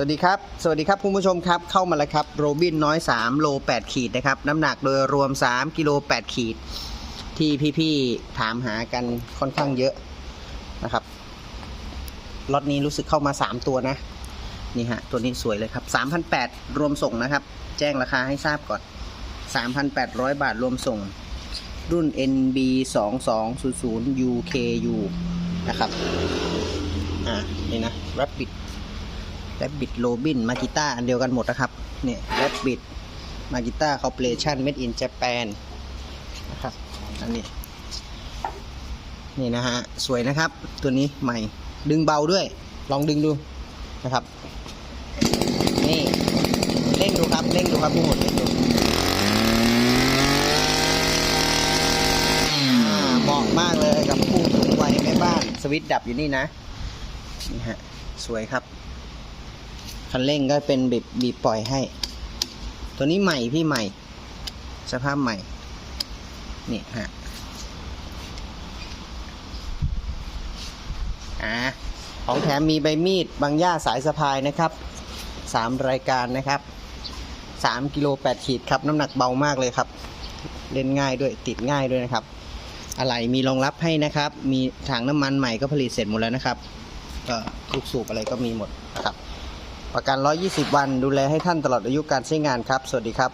สวัสดีครับ สวัสดีครับคุณผู้ชมครับ เข้ามาแล้วครับโรบินน้อย 3 โล 8 ขีดนะครับ น้ำหนักโดยรวม 3 กิโล 8 ขีด ที่พี่ๆถามหากันค่อนข้างเยอะนะครับล็อตนี้รู้สึกเข้ามา 3 ตัวนะ นี่ฮะ ตัวนี้สวยเลยครับ 3,800 รวมส่งนะครับ แจ้งราคาให้ทราบก่อน 3,800 บาทรวมส่ง รุ่น NB 2 2 0 0 UKU นะครับ อ่า นี่นะ Rapid แรบบิดโรบินมากิต้าอันเดียวกันหมดนะครับเนี่ยแรบบิดมากิต้าคอร์ปอเรชั่นเมดอินเจแปนนะครับอันนี้นี่นะฮะสวยนะครับ ตัวนี้ใหม่ดึงเบาด้วย ลองดึงดูนะครับ นี่เร่งดูครับเร่งดูครับผู้หมดเร่งดูอ่าเหมาะมากเลยกับผู้สูงวัยแม่บ้านสวิตช์ดับอยู่นี่นะนี่ฮะสวยครับ คันเร่งก็เป็นบีบบีบปล่อยให้ ตัวนี้ใหม่พี่ใหม่ สภาพใหม่ นี่ฮะอ่าของแถมมีใบมีดบางย่าสายสะพายนะครับสามรายการนะครับสามกิโลแปดขีดครับ น้ำหนักเบามากเลยครับ เล่นง่ายด้วยติดง่ายด้วยนะครับ อะไรมีรองรับให้นะครับ มีถังน้ำมันใหม่ก็ผลิตเสร็จหมดแล้วนะครับก็ลูกสูบอะไรก็มีหมดครับ ประกัน 120 วัน ดูแลให้ท่านตลอดอายุการใช้งานครับ สวัสดีครับ